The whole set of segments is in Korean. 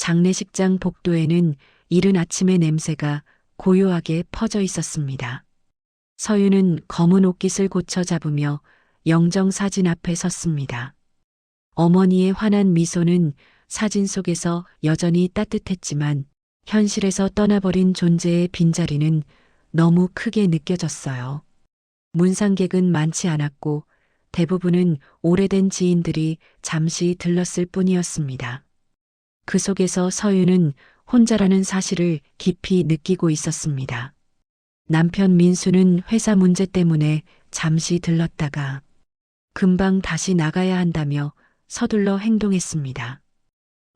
장례식장 복도에는 이른 아침의 냄새가 고요하게 퍼져 있었습니다. 서유는 검은 옷깃을 고쳐 잡으며 영정 사진 앞에 섰습니다. 어머니의 환한 미소는 사진 속에서 여전히 따뜻했지만 현실에서 떠나버린 존재의 빈자리는 너무 크게 느껴졌어요. 문상객은 많지 않았고 대부분은 오래된 지인들이 잠시 들렀을 뿐이었습니다. 그 속에서 서유는 혼자라는 사실을 깊이 느끼고 있었습니다. 남편 민수는 회사 문제 때문에 잠시 들렀다가 금방 다시 나가야 한다며 서둘러 행동했습니다.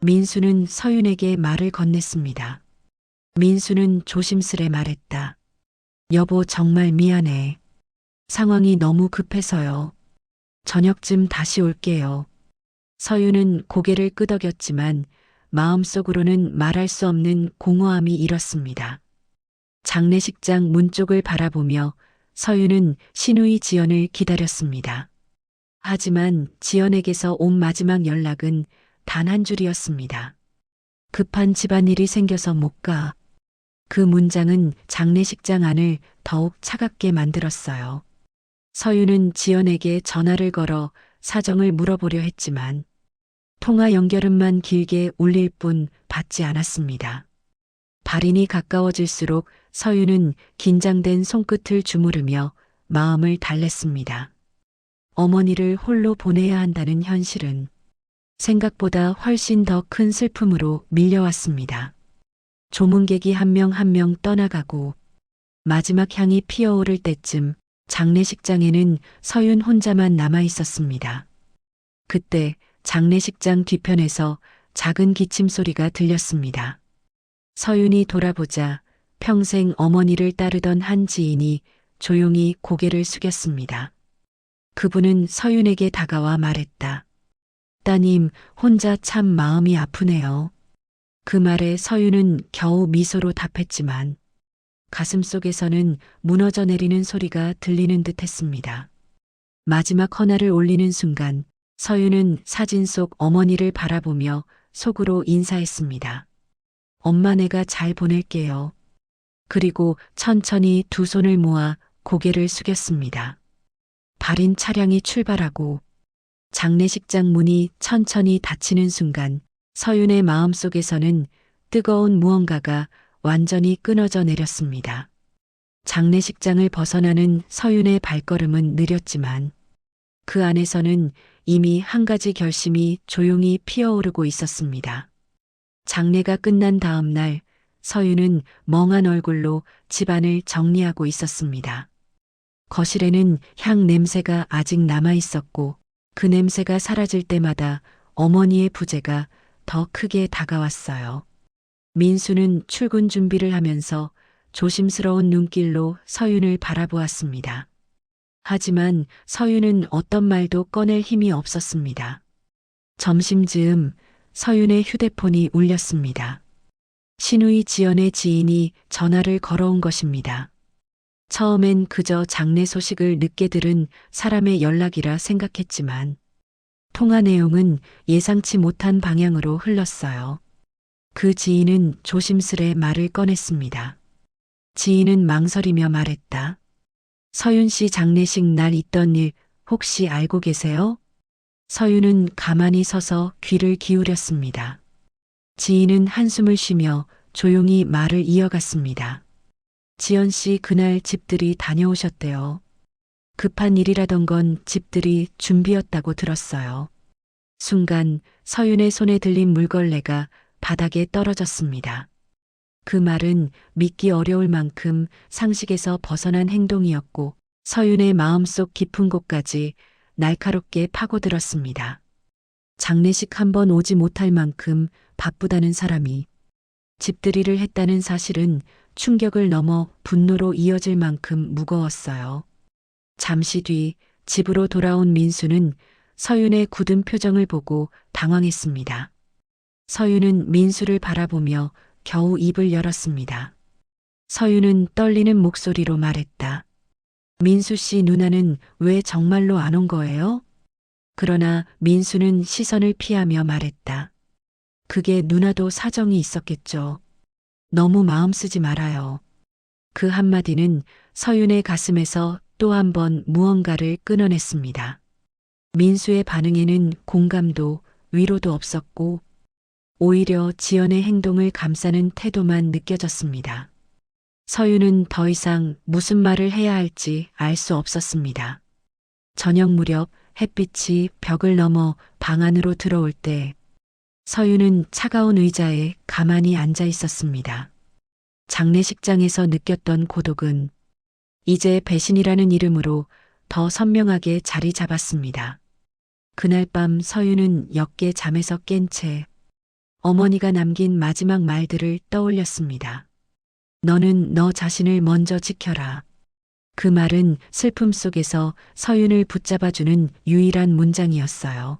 민수는 서윤에게 말을 건넸습니다. 민수는 조심스레 말했다. 여보 정말 미안해. 상황이 너무 급해서요. 저녁쯤 다시 올게요. 서윤은 고개를 끄덕였지만 마음속으로는 말할 수 없는 공허함이 일었습니다. 장례식장 문 쪽을 바라보며 서윤은 신우이 지연을 기다렸습니다. 하지만 지연에게서 온 마지막 연락은 단 한 줄이었습니다. 급한 집안일이 생겨서 못 가. 그 문장은 장례식장 안을 더욱 차갑게 만들었어요. 서윤은 지연에게 전화를 걸어 사정을 물어보려 했지만 통화 연결음만 길게 울릴 뿐 받지 않았습니다. 발인이 가까워질수록 서윤은 긴장된 손끝을 주무르며 마음을 달랬습니다. 어머니를 홀로 보내야 한다는 현실은 생각보다 훨씬 더 큰 슬픔으로 밀려왔습니다. 조문객이 한 명 한 명 떠나가고 마지막 향이 피어오를 때쯤 장례식장에는 서윤 혼자만 남아 있었습니다. 그때 장례식장 뒤편에서 작은 기침 소리가 들렸습니다. 서윤이 돌아보자 평생 어머니를 따르던 한 지인이 조용히 고개를 숙였습니다. 그분은 서윤에게 다가와 말했다. 따님, 혼자 참 마음이 아프네요. 그 말에 서윤은 겨우 미소로 답했지만 가슴 속에서는 무너져 내리는 소리가 들리는 듯 했습니다. 마지막 헌화를 올리는 순간 서윤은 사진 속 어머니를 바라보며 속으로 인사했습니다. 엄마 내가 잘 보낼게요. 그리고 천천히 두 손을 모아 고개를 숙였습니다. 발인 차량이 출발하고 장례식장 문이 천천히 닫히는 순간 서윤의 마음속에서는 뜨거운 무언가가 완전히 끊어져 내렸습니다. 장례식장을 벗어나는 서윤의 발걸음은 느렸지만 그 안에서는 이미 한 가지 결심이 조용히 피어오르고 있었습니다. 장례가 끝난 다음 날 서윤은 멍한 얼굴로 집안을 정리하고 있었습니다. 거실에는 향 냄새가 아직 남아 있었고 그 냄새가 사라질 때마다 어머니의 부재가 더 크게 다가왔어요. 민수는 출근 준비를 하면서 조심스러운 눈길로 서윤을 바라보았습니다. 하지만 서윤은 어떤 말도 꺼낼 힘이 없었습니다. 점심즈음 서윤의 휴대폰이 울렸습니다. 신우이 지연의 지인이 전화를 걸어온 것입니다. 처음엔 그저 장례 소식을 늦게 들은 사람의 연락이라 생각했지만 통화 내용은 예상치 못한 방향으로 흘렀어요. 그 지인은 조심스레 말을 꺼냈습니다. 지인은 망설이며 말했다. 서윤 씨 장례식 날 있던 일 혹시 알고 계세요? 서윤은 가만히 서서 귀를 기울였습니다. 지인은 한숨을 쉬며 조용히 말을 이어갔습니다. 지연 씨 그날 집들이 다녀오셨대요. 급한 일이라던 건 집들이 준비였다고 들었어요. 순간 서윤의 손에 들린 물걸레가 바닥에 떨어졌습니다. 그 말은 믿기 어려울 만큼 상식에서 벗어난 행동이었고 서윤의 마음속 깊은 곳까지 날카롭게 파고들었습니다. 장례식 한 번 오지 못할 만큼 바쁘다는 사람이 집들이를 했다는 사실은 충격을 넘어 분노로 이어질 만큼 무거웠어요. 잠시 뒤 집으로 돌아온 민수는 서윤의 굳은 표정을 보고 당황했습니다. 서윤은 민수를 바라보며 겨우 입을 열었습니다. 서윤은 떨리는 목소리로 말했다. 민수 씨 누나는 왜 정말로 안 온 거예요? 그러나 민수는 시선을 피하며 말했다. 그게 누나도 사정이 있었겠죠. 너무 마음 쓰지 말아요. 그 한마디는 서윤의 가슴에서 또 한 번 무언가를 끊어냈습니다. 민수의 반응에는 공감도 위로도 없었고 오히려 지연의 행동을 감싸는 태도만 느껴졌습니다. 서윤은 더 이상 무슨 말을 해야 할지 알 수 없었습니다. 저녁 무렵 햇빛이 벽을 넘어 방 안으로 들어올 때 서윤은 차가운 의자에 가만히 앉아 있었습니다. 장례식장에서 느꼈던 고독은 이제 배신이라는 이름으로 더 선명하게 자리 잡았습니다. 그날 밤 서윤은 역게 잠에서 깬 채 어머니가 남긴 마지막 말들을 떠올렸습니다. 너는 너 자신을 먼저 지켜라. 그 말은 슬픔 속에서 서윤을 붙잡아주는 유일한 문장이었어요.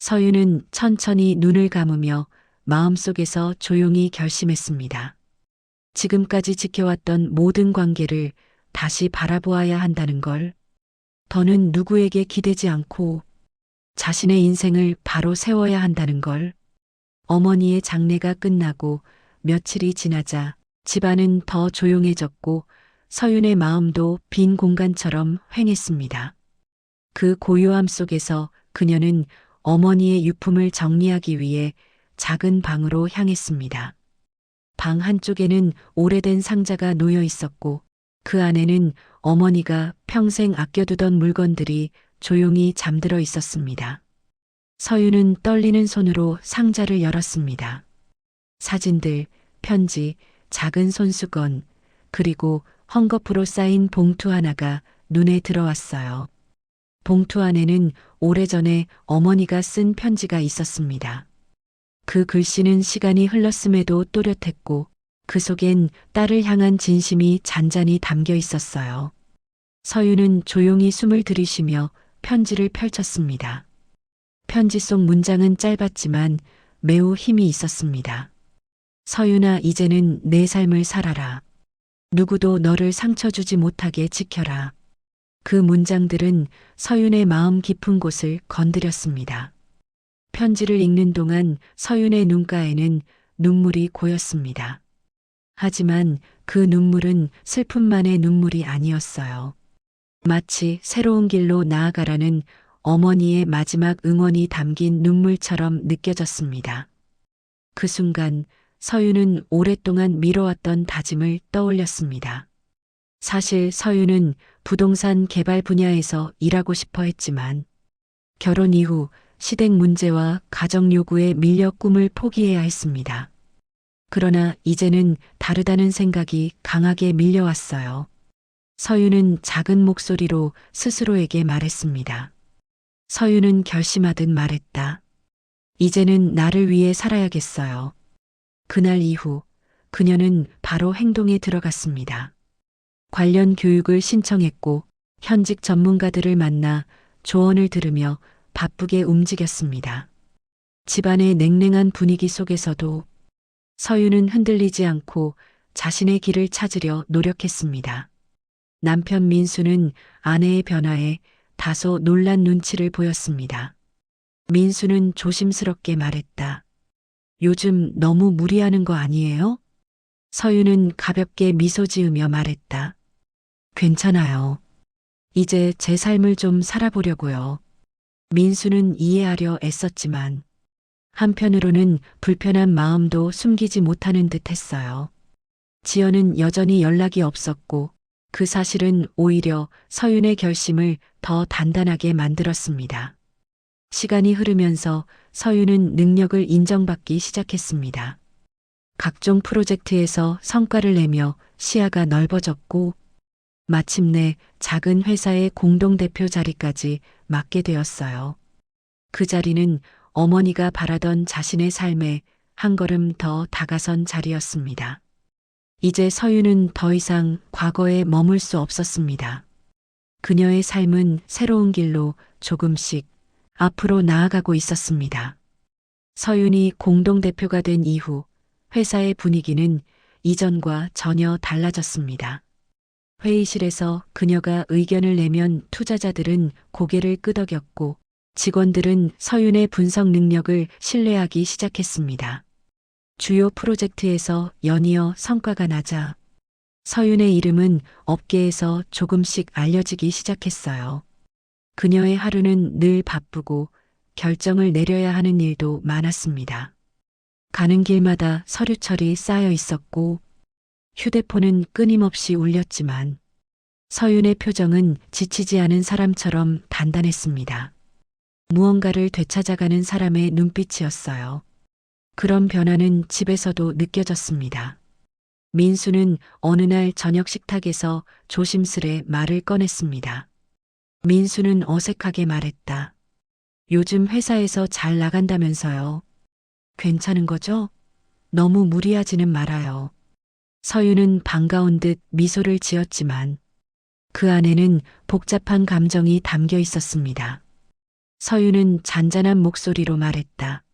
서윤은 천천히 눈을 감으며 마음속에서 조용히 결심했습니다. 지금까지 지켜왔던 모든 관계를 다시 바라보아야 한다는 걸. 더는 누구에게 기대지 않고 자신의 인생을 바로 세워야 한다는 걸. 어머니의 장례가 끝나고 며칠이 지나자 집안은 더 조용해졌고 서윤의 마음도 빈 공간처럼 횡했습니다. 그 고요함 속에서 그녀는 어머니의 유품을 정리하기 위해 작은 방으로 향했습니다. 방 한쪽에는 오래된 상자가 놓여 있었고 그 안에는 어머니가 평생 아껴두던 물건들이 조용히 잠들어 있었습니다. 서윤은 떨리는 손으로 상자를 열었습니다. 사진들, 편지, 작은 손수건, 그리고 헝겊으로 쌓인 봉투 하나가 눈에 들어왔어요. 봉투 안에는 오래전에 어머니가 쓴 편지가 있었습니다. 그 글씨는 시간이 흘렀음에도 또렷했고 그 속엔 딸을 향한 진심이 잔잔히 담겨 있었어요. 서윤은 조용히 숨을 들이쉬며 편지를 펼쳤습니다. 편지 속 문장은 짧았지만 매우 힘이 있었습니다. 서윤아, 이제는 내 삶을 살아라. 누구도 너를 상처 주지 못하게 지켜라. 그 문장들은 서윤의 마음 깊은 곳을 건드렸습니다. 편지를 읽는 동안 서윤의 눈가에는 눈물이 고였습니다. 하지만 그 눈물은 슬픔만의 눈물이 아니었어요. 마치 새로운 길로 나아가라는 어머니의 마지막 응원이 담긴 눈물처럼 느껴졌습니다. 그 순간 서윤은 오랫동안 미뤄왔던 다짐을 떠올렸습니다. 사실 서윤은 부동산 개발 분야에서 일하고 싶어 했지만 결혼 이후 시댁 문제와 가정 요구에 밀려 꿈을 포기해야 했습니다. 그러나 이제는 다르다는 생각이 강하게 밀려왔어요. 서윤은 작은 목소리로 스스로에게 말했습니다. 서윤은 결심하듯 말했다. 이제는 나를 위해 살아야겠어요. 그날 이후 그녀는 바로 행동에 들어갔습니다. 관련 교육을 신청했고 현직 전문가들을 만나 조언을 들으며 바쁘게 움직였습니다. 집안의 냉랭한 분위기 속에서도 서윤은 흔들리지 않고 자신의 길을 찾으려 노력했습니다. 남편 민수는 아내의 변화에 다소 놀란 눈치를 보였습니다. 민수는 조심스럽게 말했다. 요즘 너무 무리하는 거 아니에요? 서윤은 가볍게 미소 지으며 말했다. 괜찮아요. 이제 제 삶을 좀 살아보려고요. 민수는 이해하려 애썼지만 한편으로는 불편한 마음도 숨기지 못하는 듯 했어요. 지연은 여전히 연락이 없었고 그 사실은 오히려 서윤의 결심을 더 단단하게 만들었습니다. 시간이 흐르면서 서윤은 능력을 인정받기 시작했습니다. 각종 프로젝트에서 성과를 내며 시야가 넓어졌고 마침내 작은 회사의 공동대표 자리까지 맡게 되었어요. 그 자리는 어머니가 바라던 자신의 삶에 한 걸음 더 다가선 자리였습니다. 이제 서윤은 더 이상 과거에 머물 수 없었습니다. 그녀의 삶은 새로운 길로 조금씩 앞으로 나아가고 있었습니다. 서윤이 공동대표가 된 이후 회사의 분위기는 이전과 전혀 달라졌습니다. 회의실에서 그녀가 의견을 내면 투자자들은 고개를 끄덕였고 직원들은 서윤의 분석 능력을 신뢰하기 시작했습니다. 주요 프로젝트에서 연이어 성과가 나자 서윤의 이름은 업계에서 조금씩 알려지기 시작했어요. 그녀의 하루는 늘 바쁘고 결정을 내려야 하는 일도 많았습니다. 가는 길마다 서류철이 쌓여 있었고 휴대폰은 끊임없이 울렸지만 서윤의 표정은 지치지 않은 사람처럼 단단했습니다. 무언가를 되찾아가는 사람의 눈빛이었어요. 그런 변화는 집에서도 느껴졌습니다. 민수는 어느 날 저녁 식탁에서 조심스레 말을 꺼냈습니다. 민수는 어색하게 말했다. 요즘 회사에서 잘 나간다면서요. 괜찮은 거죠? 너무 무리하지는 말아요. 서유는 반가운 듯 미소를 지었지만 그 안에는 복잡한 감정이 담겨 있었습니다. 서유는 잔잔한 목소리로 말했다.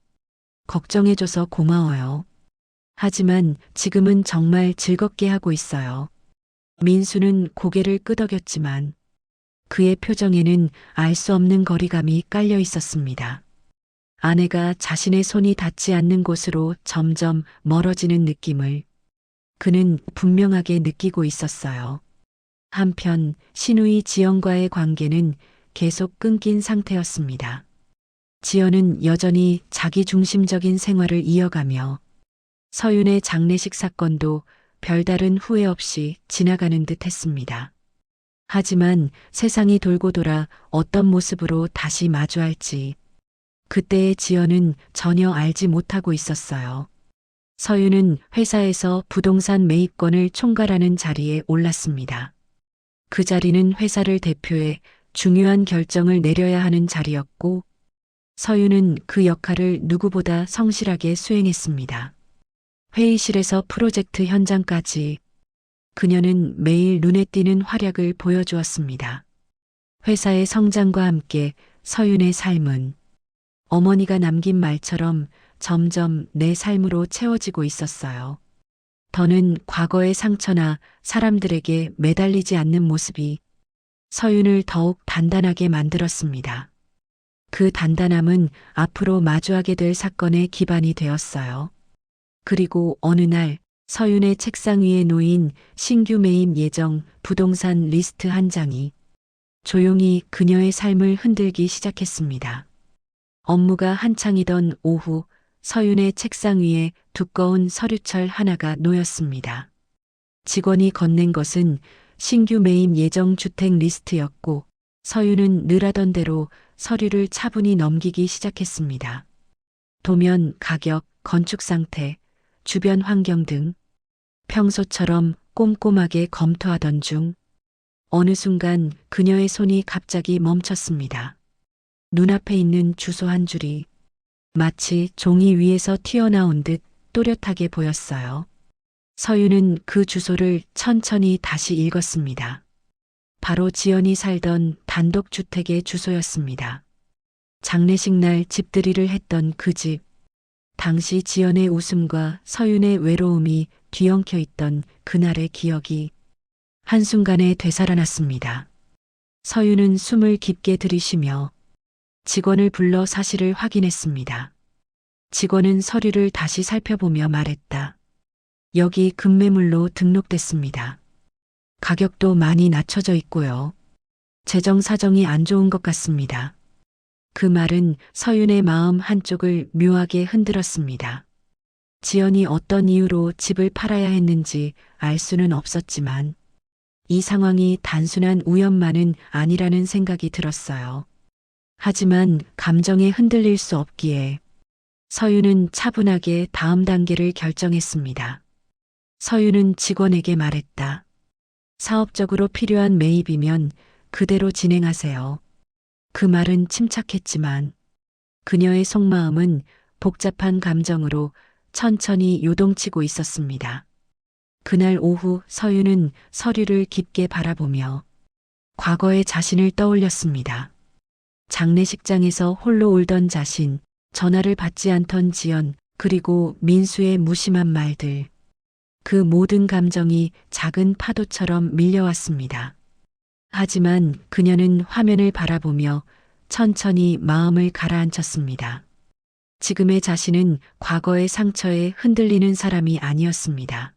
걱정해줘서 고마워요. 하지만 지금은 정말 즐겁게 하고 있어요. 민수는 고개를 끄덕였지만 그의 표정에는 알 수 없는 거리감이 깔려 있었습니다. 아내가 자신의 손이 닿지 않는 곳으로 점점 멀어지는 느낌을 그는 분명하게 느끼고 있었어요. 한편 신우이 지연과의 관계는 계속 끊긴 상태였습니다. 지연은 여전히 자기 중심적인 생활을 이어가며 서윤의 장례식 사건도 별다른 후회 없이 지나가는 듯 했습니다. 하지만 세상이 돌고 돌아 어떤 모습으로 다시 마주할지 그때의 지연은 전혀 알지 못하고 있었어요. 서윤은 회사에서 부동산 매입권을 총괄하는 자리에 올랐습니다. 그 자리는 회사를 대표해 중요한 결정을 내려야 하는 자리였고 서윤은 그 역할을 누구보다 성실하게 수행했습니다. 회의실에서 프로젝트 현장까지 그녀는 매일 눈에 띄는 활약을 보여주었습니다. 회사의 성장과 함께 서윤의 삶은 어머니가 남긴 말처럼 점점 내 삶으로 채워지고 있었어요. 더는 과거의 상처나 사람들에게 매달리지 않는 모습이 서윤을 더욱 단단하게 만들었습니다. 그 단단함은 앞으로 마주하게 될 사건의 기반이 되었어요. 그리고 어느 날 서윤의 책상 위에 놓인 신규 매입 예정 부동산 리스트 한 장이 조용히 그녀의 삶을 흔들기 시작했습니다. 업무가 한창이던 오후 서윤의 책상 위에 두꺼운 서류철 하나가 놓였습니다. 직원이 건넨 것은 신규 매입 예정 주택 리스트였고 서윤은 늘 하던 대로 서류를 차분히 넘기기 시작했습니다. 도면, 가격, 건축 상태, 주변 환경 등 평소처럼 꼼꼼하게 검토하던 중 어느 순간 그녀의 손이 갑자기 멈췄습니다. 눈앞에 있는 주소 한 줄이 마치 종이 위에서 튀어나온 듯 또렷하게 보였어요. 서유는 그 주소를 천천히 다시 읽었습니다. 바로 지연이 살던 단독주택의 주소였습니다. 장례식 날 집들이를 했던 그 집. 당시 지연의 웃음과 서윤의 외로움이 뒤엉켜 있던 그날의 기억이 한순간에 되살아났습니다. 서윤은 숨을 깊게 들이쉬며 직원을 불러 사실을 확인했습니다. 직원은 서류를 다시 살펴보며 말했다. 여기 급매물로 등록됐습니다. 가격도 많이 낮춰져 있고요. 재정 사정이 안 좋은 것 같습니다. 그 말은 서윤의 마음 한쪽을 묘하게 흔들었습니다. 지연이 어떤 이유로 집을 팔아야 했는지 알 수는 없었지만 이 상황이 단순한 우연만은 아니라는 생각이 들었어요. 하지만 감정에 흔들릴 수 없기에 서윤은 차분하게 다음 단계를 결정했습니다. 서윤은 직원에게 말했다. 사업적으로 필요한 매입이면 그대로 진행하세요. 그 말은 침착했지만 그녀의 속마음은 복잡한 감정으로 천천히 요동치고 있었습니다. 그날 오후 서윤은 서류를 깊게 바라보며 과거의 자신을 떠올렸습니다. 장례식장에서 홀로 울던 자신, 전화를 받지 않던 지연, 그리고 민수의 무심한 말들. 그 모든 감정이 작은 파도처럼 밀려왔습니다. 하지만 그녀는 화면을 바라보며 천천히 마음을 가라앉혔습니다. 지금의 자신은 과거의 상처에 흔들리는 사람이 아니었습니다.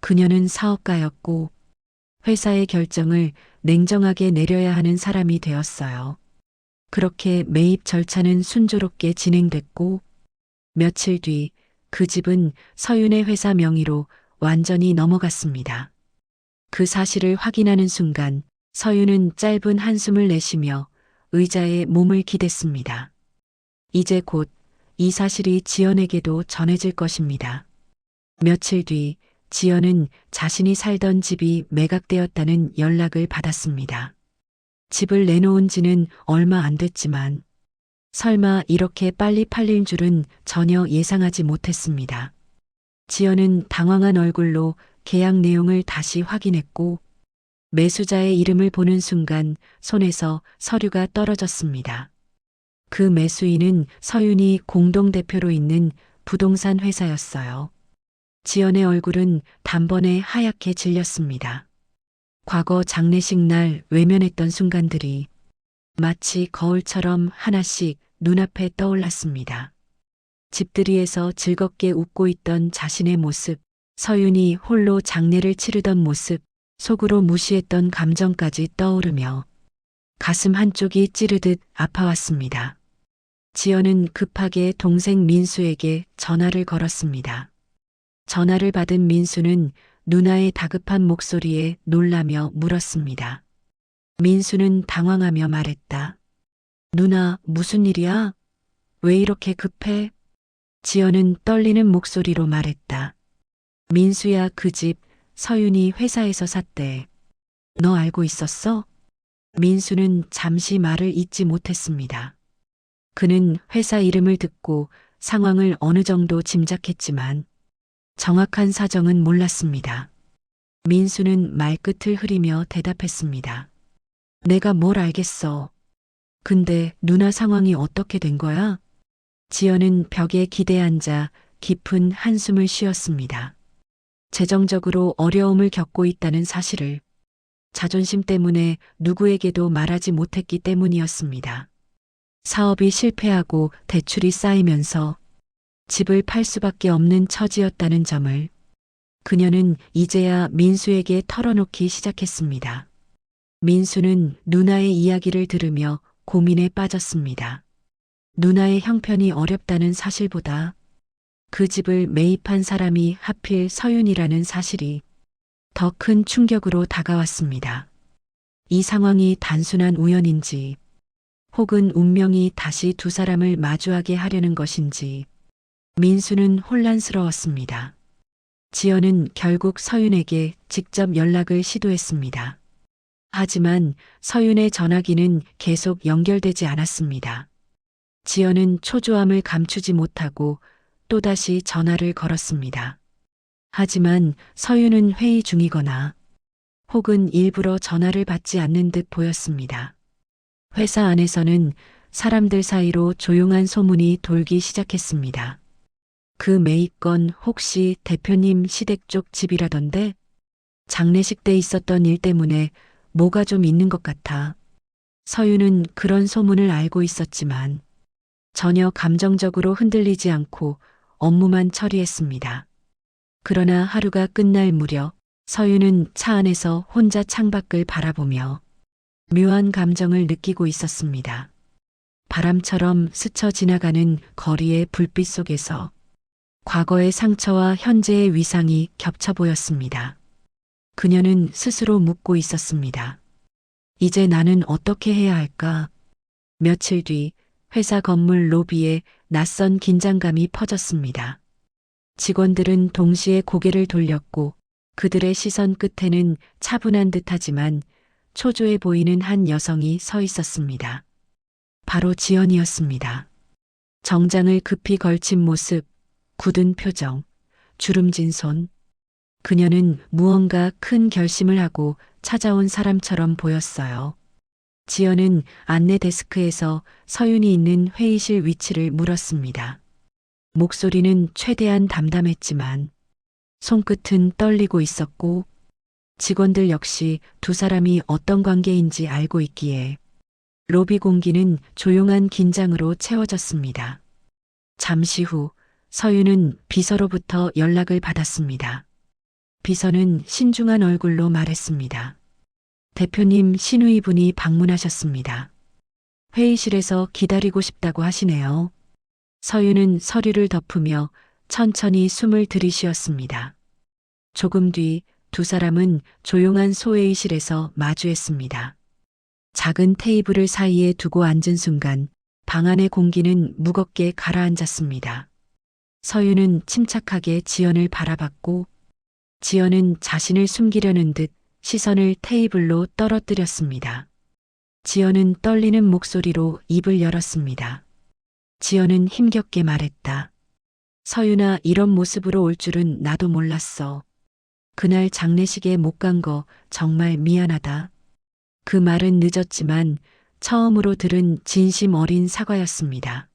그녀는 사업가였고 회사의 결정을 냉정하게 내려야 하는 사람이 되었어요. 그렇게 매입 절차는 순조롭게 진행됐고 며칠 뒤 그 집은 서윤의 회사 명의로 완전히 넘어갔습니다. 그 사실을 확인하는 순간 서윤은 짧은 한숨을 내쉬며 의자에 몸을 기댔습니다. 이제 곧 이 사실이 지연에게도 전해질 것입니다. 며칠 뒤 지연은 자신이 살던 집이 매각되었다는 연락을 받았습니다. 집을 내놓은 지는 얼마 안 됐지만 설마 이렇게 빨리 팔릴 줄은 전혀 예상하지 못했습니다. 지연은 당황한 얼굴로 계약 내용을 다시 확인했고 매수자의 이름을 보는 순간 손에서 서류가 떨어졌습니다. 그 매수인은 서윤이 공동대표로 있는 부동산 회사였어요. 지연의 얼굴은 단번에 하얗게 질렸습니다. 과거 장례식 날 외면했던 순간들이 마치 거울처럼 하나씩 눈앞에 떠올랐습니다. 집들이에서 즐겁게 웃고 있던 자신의 모습, 서윤이 홀로 장례를 치르던 모습, 속으로 무시했던 감정까지 떠오르며 가슴 한쪽이 찌르듯 아파왔습니다. 지연은 급하게 동생 민수에게 전화를 걸었습니다. 전화를 받은 민수는 누나의 다급한 목소리에 놀라며 물었습니다. 민수는 당황하며 말했다. 누나, 무슨 일이야? 왜 이렇게 급해? 지연은 떨리는 목소리로 말했다. 민수야 그 집 서윤이 회사에서 샀대. 너 알고 있었어? 민수는 잠시 말을 잇지 못했습니다. 그는 회사 이름을 듣고 상황을 어느 정도 짐작했지만 정확한 사정은 몰랐습니다. 민수는 말끝을 흐리며 대답했습니다. 내가 뭘 알겠어. 근데 누나 상황이 어떻게 된 거야? 지연은 벽에 기대 앉아 깊은 한숨을 쉬었습니다. 재정적으로 어려움을 겪고 있다는 사실을 자존심 때문에 누구에게도 말하지 못했기 때문이었습니다. 사업이 실패하고 대출이 쌓이면서 집을 팔 수밖에 없는 처지였다는 점을 그녀는 이제야 민수에게 털어놓기 시작했습니다. 민수는 누나의 이야기를 들으며 고민에 빠졌습니다. 누나의 형편이 어렵다는 사실보다 그 집을 매입한 사람이 하필 서윤이라는 사실이 더 큰 충격으로 다가왔습니다. 이 상황이 단순한 우연인지 혹은 운명이 다시 두 사람을 마주하게 하려는 것인지 민수는 혼란스러웠습니다. 지연은 결국 서윤에게 직접 연락을 시도했습니다. 하지만 서윤의 전화기는 계속 연결되지 않았습니다. 지연은 초조함을 감추지 못하고 또다시 전화를 걸었습니다. 하지만 서윤은 회의 중이거나 혹은 일부러 전화를 받지 않는 듯 보였습니다. 회사 안에서는 사람들 사이로 조용한 소문이 돌기 시작했습니다. 그 매입건 혹시 대표님 시댁 쪽 집이라던데 장례식 때 있었던 일 때문에 뭐가 좀 있는 것 같아. 서윤은 그런 소문을 알고 있었지만 전혀 감정적으로 흔들리지 않고 업무만 처리했습니다. 그러나 하루가 끝날 무렵 서윤은 차 안에서 혼자 창밖을 바라보며 묘한 감정을 느끼고 있었습니다. 바람처럼 스쳐 지나가는 거리의 불빛 속에서 과거의 상처와 현재의 위상이 겹쳐 보였습니다. 그녀는 스스로 묻고 있었습니다. 이제 나는 어떻게 해야 할까? 며칠 뒤 회사 건물 로비에 낯선 긴장감이 퍼졌습니다. 직원들은 동시에 고개를 돌렸고 그들의 시선 끝에는 차분한 듯하지만 초조해 보이는 한 여성이 서 있었습니다. 바로 지연이었습니다. 정장을 급히 걸친 모습, 굳은 표정, 주름진 손. 그녀는 무언가 큰 결심을 하고 찾아온 사람처럼 보였어요. 지연은 안내 데스크에서 서윤이 있는 회의실 위치를 물었습니다. 목소리는 최대한 담담했지만 손끝은 떨리고 있었고 직원들 역시 두 사람이 어떤 관계인지 알고 있기에 로비 공기는 조용한 긴장으로 채워졌습니다. 잠시 후 서윤은 비서로부터 연락을 받았습니다. 비서는 신중한 얼굴로 말했습니다. 대표님 신우이 분이 방문하셨습니다. 회의실에서 기다리고 싶다고 하시네요. 서윤은 서류를 덮으며 천천히 숨을 들이쉬었습니다. 조금 뒤 두 사람은 조용한 소회의실에서 마주했습니다. 작은 테이블을 사이에 두고 앉은 순간 방 안의 공기는 무겁게 가라앉았습니다. 서윤은 침착하게 지연을 바라봤고 지연은 자신을 숨기려는 듯 시선을 테이블로 떨어뜨렸습니다. 지연은 떨리는 목소리로 입을 열었습니다. 지연은 힘겹게 말했다. 서윤아 이런 모습으로 올 줄은 나도 몰랐어. 그날 장례식에 못 간 거 정말 미안하다. 그 말은 늦었지만 처음으로 들은 진심 어린 사과였습니다.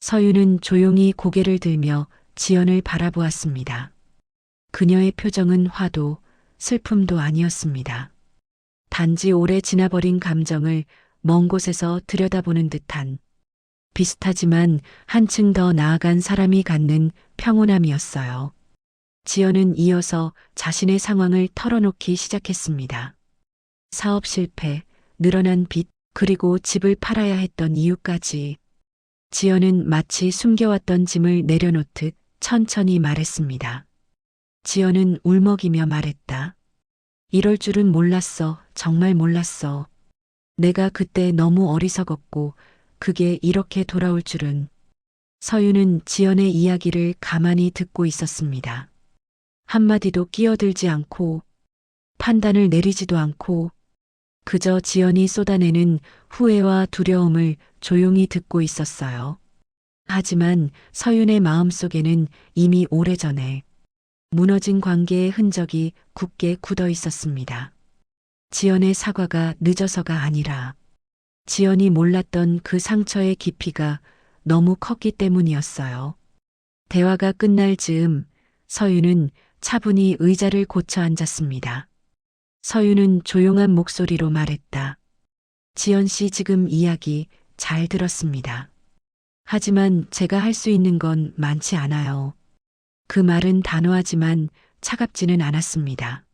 서윤은 조용히 고개를 들며 지연을 바라보았습니다. 그녀의 표정은 화도 슬픔도 아니었습니다. 단지 오래 지나버린 감정을 먼 곳에서 들여다보는 듯한 비슷하지만 한층 더 나아간 사람이 갖는 평온함이었어요. 지연은 이어서 자신의 상황을 털어놓기 시작했습니다. 사업 실패, 늘어난 빚, 그리고 집을 팔아야 했던 이유까지. 지연은 마치 숨겨왔던 짐을 내려놓듯 천천히 말했습니다. 지연은 울먹이며 말했다. 이럴 줄은 몰랐어. 정말 몰랐어. 내가 그때 너무 어리석었고 그게 이렇게 돌아올 줄은. 서윤은 지연의 이야기를 가만히 듣고 있었습니다. 한마디도 끼어들지 않고 판단을 내리지도 않고 그저 지연이 쏟아내는 후회와 두려움을 조용히 듣고 있었어요. 하지만 서윤의 마음속에는 이미 오래전에 무너진 관계의 흔적이 굳게 굳어 있었습니다. 지연의 사과가 늦어서가 아니라 지연이 몰랐던 그 상처의 깊이가 너무 컸기 때문이었어요. 대화가 끝날 즈음 서윤은 차분히 의자를 고쳐 앉았습니다. 서윤은 조용한 목소리로 말했다. 지연 씨 지금 이야기 잘 들었습니다. 하지만 제가 할 수 있는 건 많지 않아요. 그 말은 단호하지만 차갑지는 않았습니다.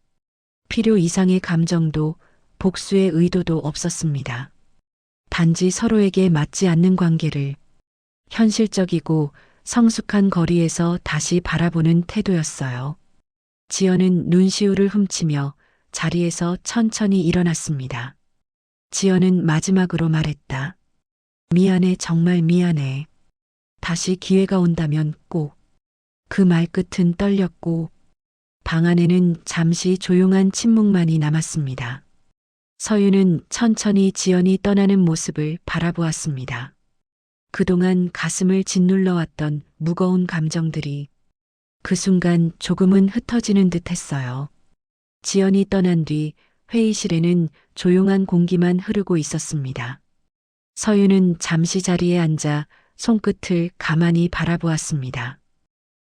필요 이상의 감정도 복수의 의도도 없었습니다. 단지 서로에게 맞지 않는 관계를 현실적이고 성숙한 거리에서 다시 바라보는 태도였어요. 지연은 눈시울을 훔치며 자리에서 천천히 일어났습니다. 지연은 마지막으로 말했다. 미안해, 정말 미안해. 다시 기회가 온다면 꼭. 그 말끝은 떨렸고, 방 안에는 잠시 조용한 침묵만이 남았습니다. 서윤은 천천히 지연이 떠나는 모습을 바라보았습니다. 그동안 가슴을 짓눌러왔던 무거운 감정들이 그 순간 조금은 흩어지는 듯 했어요. 지연이 떠난 뒤 회의실에는 조용한 공기만 흐르고 있었습니다. 서윤은 잠시 자리에 앉아 손끝을 가만히 바라보았습니다.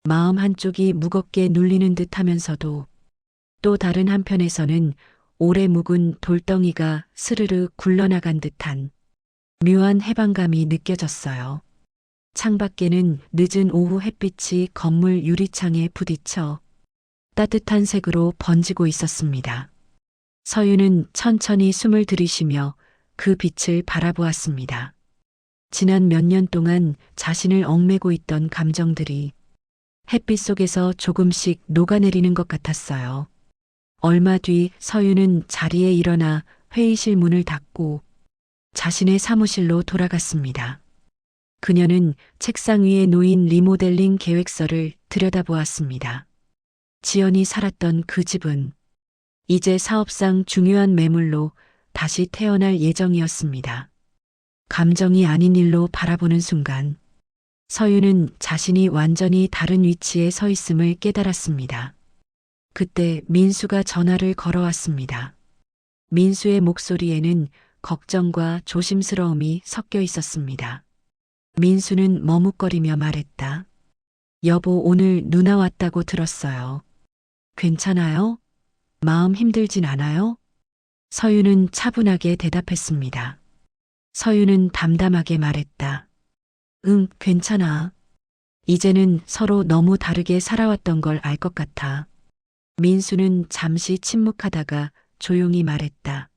마음 한쪽이 무겁게 눌리는 듯 하면서도 또 다른 한편에서는 오래 묵은 돌덩이가 스르르 굴러나간 듯한 묘한 해방감이 느껴졌어요. 창밖에는 늦은 오후 햇빛이 건물 유리창에 부딪혀 따뜻한 색으로 번지고 있었습니다. 서윤은 천천히 숨을 들이쉬며 그 빛을 바라보았습니다. 지난 몇 년 동안 자신을 얽매고 있던 감정들이 햇빛 속에서 조금씩 녹아내리는 것 같았어요. 얼마 뒤 서윤은 자리에 일어나 회의실 문을 닫고 자신의 사무실로 돌아갔습니다. 그녀는 책상 위에 놓인 리모델링 계획서를 들여다보았습니다. 지연이 살았던 그 집은 이제 사업상 중요한 매물로 다시 태어날 예정이었습니다. 감정이 아닌 일로 바라보는 순간 서윤은 자신이 완전히 다른 위치에 서 있음을 깨달았습니다. 그때 민수가 전화를 걸어왔습니다. 민수의 목소리에는 걱정과 조심스러움이 섞여 있었습니다. 민수는 머뭇거리며 말했다. 여보, 오늘 누나 왔다고 들었어요. 괜찮아요? 마음 힘들진 않아요? 서윤은 차분하게 대답했습니다. 서윤은 담담하게 말했다. 응, 괜찮아. 이제는 서로 너무 다르게 살아왔던 걸 알 것 같아. 민수는 잠시 침묵하다가 조용히 말했다.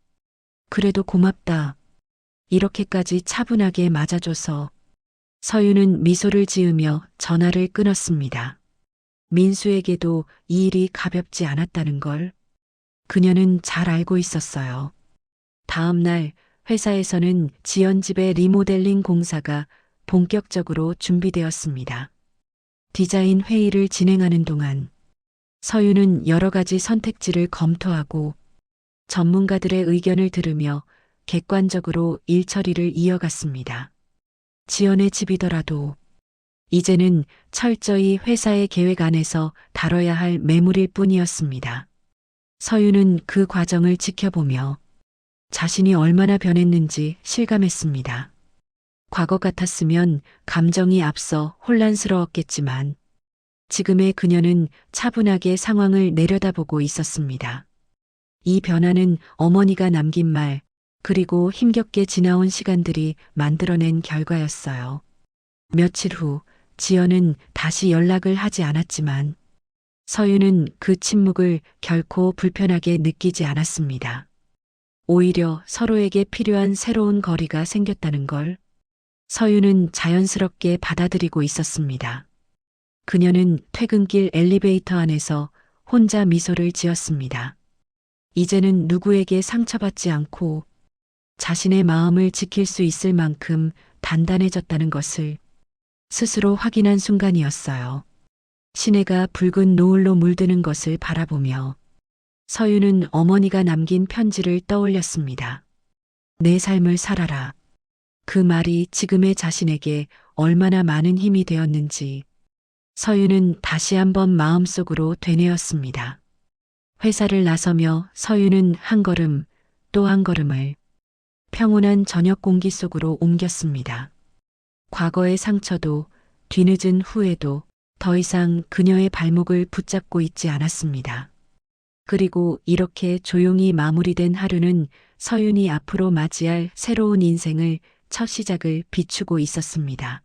그래도 고맙다. 이렇게까지 차분하게 맞아줘서 서윤은 미소를 지으며 전화를 끊었습니다. 민수에게도 이 일이 가볍지 않았다는 걸 그녀는 잘 알고 있었어요. 다음 날 회사에서는 지연 집의 리모델링 공사가 본격적으로 준비되었습니다. 디자인 회의를 진행하는 동안 서윤은 여러 가지 선택지를 검토하고 전문가들의 의견을 들으며 객관적으로 일 처리를 이어갔습니다. 지연의 집이더라도 이제는 철저히 회사의 계획 안에서 다뤄야 할 매물일 뿐이었습니다. 서윤은 그 과정을 지켜보며 자신이 얼마나 변했는지 실감했습니다. 과거 같았으면 감정이 앞서 혼란스러웠겠지만 지금의 그녀는 차분하게 상황을 내려다보고 있었습니다. 이 변화는 어머니가 남긴 말, 그리고 힘겹게 지나온 시간들이 만들어낸 결과였어요. 며칠 후 지연은 다시 연락을 하지 않았지만 서윤은 그 침묵을 결코 불편하게 느끼지 않았습니다. 오히려 서로에게 필요한 새로운 거리가 생겼다는 걸 서윤은 자연스럽게 받아들이고 있었습니다. 그녀는 퇴근길 엘리베이터 안에서 혼자 미소를 지었습니다. 이제는 누구에게 상처받지 않고 자신의 마음을 지킬 수 있을 만큼 단단해졌다는 것을 스스로 확인한 순간이었어요. 시내가 붉은 노을로 물드는 것을 바라보며 서유는 어머니가 남긴 편지를 떠올렸습니다. 내 삶을 살아라. 그 말이 지금의 자신에게 얼마나 많은 힘이 되었는지 서유는 다시 한번 마음속으로 되뇌었습니다. 회사를 나서며 서유는 한 걸음 또 한 걸음을 평온한 저녁 공기 속으로 옮겼습니다. 과거의 상처도 뒤늦은 후회도 더 이상 그녀의 발목을 붙잡고 있지 않았습니다. 그리고 이렇게 조용히 마무리된 하루는 서윤이 앞으로 맞이할 새로운 인생을 첫 시작을 비추고 있었습니다.